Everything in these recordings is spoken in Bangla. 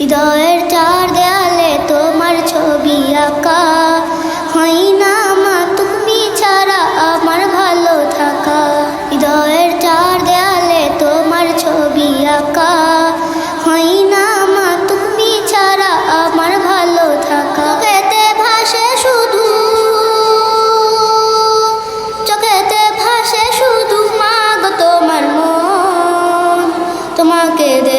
হৃদয়ের চার দেয়ালে তোমার ছবি আঁকা। হয় না মা, তুমি ছাড়া আমার ভালো থাকা। হৃদয়ের চার দেয়ালে তোমার ছবি আঁকা। হয় না মা, তুমি ছাড়া আমার ভালো থাকা। চোখেতে ভাসে শুধু চোখেতে ভাসে শুধু মা গো তোমার মন। তোমাকে দেখলে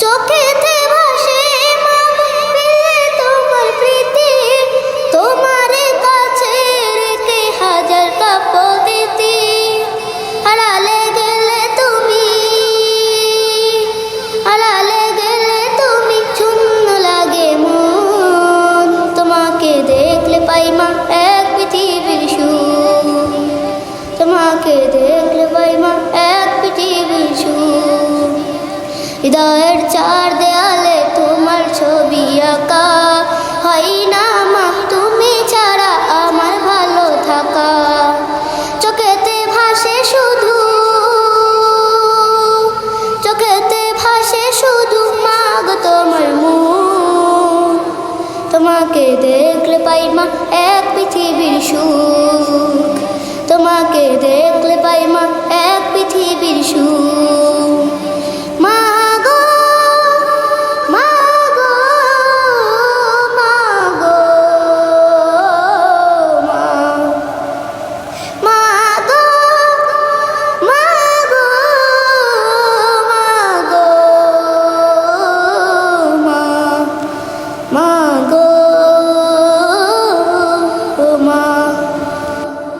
চোখেতে ভাসে তোমার তোমার কাছে রেখে হাজার কাপড়িতি হারালে গেলে তুমি, হারালে গেলে তুমি শূন্য লাগে মন। তোমাকে দেখলে পাই মা এক পৃথিবীর সুখ। তোমাকে দেখলে পাই এক পৃথিবীর সুখ। হৃদয়ের তোমাকে দেখলে পাই মা এক পৃথিবীর সুখ